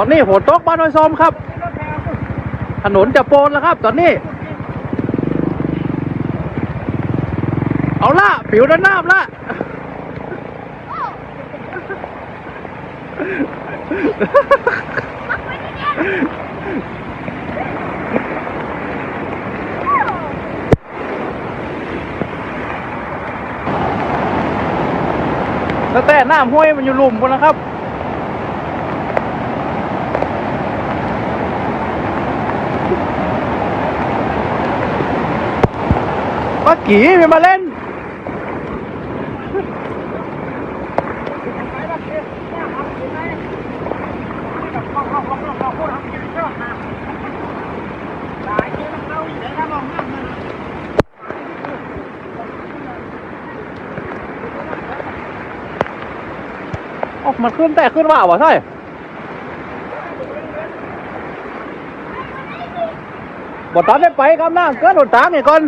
ตอนนี้ฝนตกบ้านน้อยซอมครับ ถนนจะโปนแล้วครับ ตอนนี้ เอาละผิวด้านหน้าละแล้วแต่น้ำห้วยมันอยู่หลุมกันนะครับ ป้ากี่ไม่มาเล่นออกมันขึ้นแต่ขึ้นว่าวะใช่บอตันได้ไปครับน้ำเกิดหนทางนี่ก่อน